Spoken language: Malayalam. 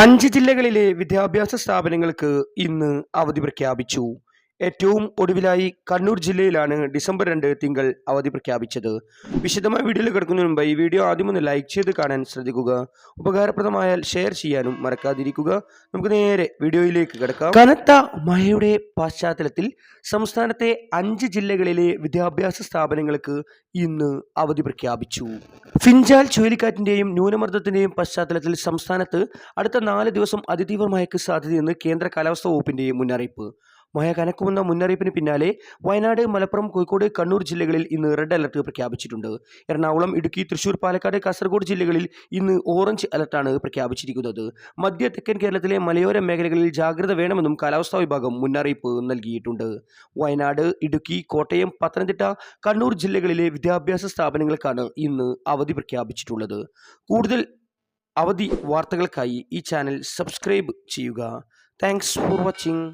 അഞ്ച് ജില്ലകളിലെ വിദ്യാഭ്യാസ സ്ഥാപനങ്ങൾക്ക് ഇന്ന് അവധി പ്രഖ്യാപിച്ചു. ഏറ്റവും ഒടുവിലായി കണ്ണൂർ ജില്ലയിലാണ് ഡിസംബർ രണ്ട് തിങ്കൾ അവധി പ്രഖ്യാപിച്ചത്. വിശദമായ വീഡിയോയിൽ കിടക്കുന്നതിന് മുമ്പ് ഈ വീഡിയോ ആദ്യം ഒന്ന് ലൈക്ക് ചെയ്ത് കാണാൻ ശ്രദ്ധിക്കുക. ഉപകാരപ്രദമായാൽ ഷെയർ ചെയ്യാനും മറക്കാതിരിക്കുക. നമുക്ക് നേരെ വീഡിയോയിലേക്ക് കിടക്കാം. കനത്ത മഴയുടെ പശ്ചാത്തലത്തിൽ സംസ്ഥാനത്തെ അഞ്ച് ജില്ലകളിലെ വിദ്യാഭ്യാസ സ്ഥാപനങ്ങൾക്ക് ഇന്ന് അവധി പ്രഖ്യാപിച്ചു. ഫിഞ്ചാൽ ചുഴലിക്കാറ്റിന്റെയും ന്യൂനമർദ്ദത്തിന്റെയും പശ്ചാത്തലത്തിൽ സംസ്ഥാനത്ത് അടുത്ത നാല് ദിവസം അതിതീവ്ര മഴയ്ക്ക് സാധ്യതയെന്ന് കേന്ദ്ര കാലാവസ്ഥാ വകുപ്പിന്റെയും മുന്നറിയിപ്പ്. മഴ കനക്കുമെന്ന മുന്നറിയിപ്പിന് പിന്നാലെ വയനാട് മലപ്പുറം കോഴിക്കോട് കണ്ണൂർ ജില്ലകളിൽ ഇന്ന് റെഡ് അലർട്ട് പ്രഖ്യാപിച്ചിട്ടുണ്ട്. എറണാകുളം ഇടുക്കി തൃശൂർ പാലക്കാട് കാസർഗോഡ് ജില്ലകളിൽ ഇന്ന് ഓറഞ്ച് അലർട്ടാണ് പ്രഖ്യാപിച്ചിരിക്കുന്നത്. മധ്യ തെക്കൻ കേരളത്തിലെ മലയോര മേഖലകളിൽ ജാഗ്രത വേണമെന്നും കാലാവസ്ഥാ വിഭാഗം മുന്നറിയിപ്പ് നൽകിയിട്ടുണ്ട്. വയനാട് ഇടുക്കി കോട്ടയം പത്തനംതിട്ട കണ്ണൂർ ജില്ലകളിലെ വിദ്യാഭ്യാസ സ്ഥാപനങ്ങൾക്കാണ് ഇന്ന് അവധി പ്രഖ്യാപിച്ചിട്ടുള്ളത്. കൂടുതൽ അവധി വാർത്തകൾക്കായി ഈ ചാനൽ സബ്സ്ക്രൈബ് ചെയ്യുക. Thanks for watching.